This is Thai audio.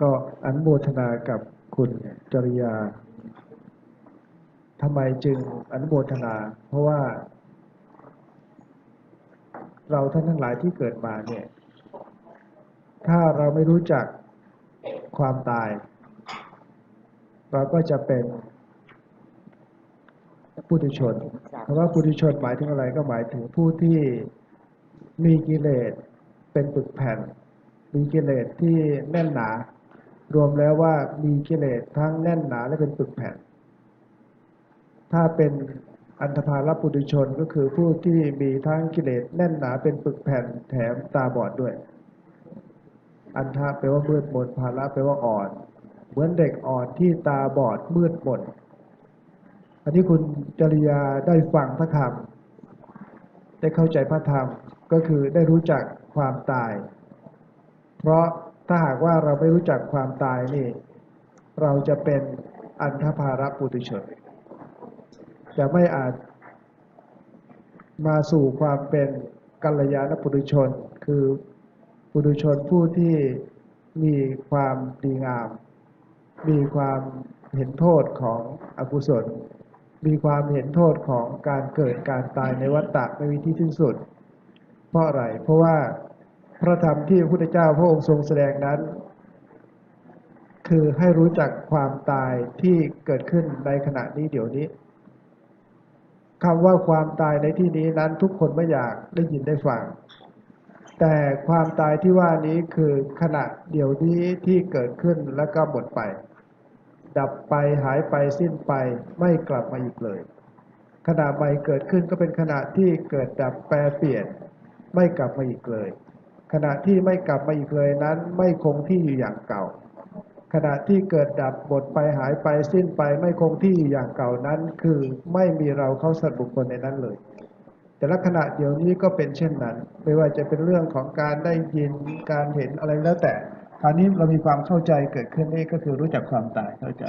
ก็อันโมทนากับคุณจริยาทำไมจึงอนุโมทนา เพราะว่า เราท่านทั้งหลายที่เกิดมาเนี่ย ถ้าเราไม่รู้จักความตาย เราก็จะเป็นผู้ทุชนคำว่าผู้ทุชนหมายถึงอะไรก็หมายถึงผู้ที่มีกิเลสเป็นปึกแผ่น มีกิเลสที่แน่นหนา รวมแล้วว่ามีกิเลสทั้งแน่นหนาและเป็นปึกแผ่น ถ้าเป็นอันธพาลปุถุชนก็คือผู้ที่มีทั้งกิเลสแน่นหนาเป็นปึกแผ่นแถมตาบอดด้วย อันทะแปลว่ามืดมนภาระแปลว่าอ่อน เหมือนเด็กอ่อนที่ตาบอดมืดมนอันนี้คุณจริยาได้ฟังพระธรรม ได้เข้าใจพระธรรมก็คือได้รู้จักความตาย เพราะ ถ้าหากว่าเราไม่รู้จักความตายนี่ เราจะเป็นอันธพาลปุถุชน จะไม่อาจมาสู่ความเป็นกัลยาณปุถุชน คือปุถุชนผู้ที่มีความดีงาม มีความเห็นโทษของอกุศล มีความเห็นโทษของการเกิดการตายในวัฏฏะไม่มีที่สิ้นสุด เพราะอะไร เพราะว่า พระธรรมที่พระพุทธเจ้าพระองค์ทรงแสดงนั้น คือให้รู้จักความตายที่เกิดขึ้นในขณะนี้เดี๋ยวนี้คำว่าความตายในที่นี้นั้นทุกคนไม่อยากได้ยินได้ฟัง แต่ความตายที่ว่านี้คือขณะเดี๋ยวนี้ที่เกิดขึ้นแล้วก็หมดไป ดับไปหายไปสิ้นไปไม่กลับมาอีกเลย ขณะใหม่เกิดขึ้นก็เป็นขณะที่เกิดดับแปรเปลี่ยนไม่กลับมาอีกเลย ขณะที่ไม่กลับมาอีกเลยนั้น ไม่คงที่อยู่อย่างเก่า ขณะที่เกิดดับหมดไปหายไปสิ้นไปไม่คงที่อยู่อย่างเก่านั้น คือไม่มีเราเข้าสัตว์บุคคลในนั้นเลย แต่ละขณะเดี๋ยวนี้ก็เป็นเช่นนั้น ไม่ว่าจะเป็นเรื่องของการได้ยินการเห็นอะไรแล้วแต่คราวนี้เรามีความเข้าใจเกิดขึ้นนี่ก็คือรู้จักความตายเข้าใจ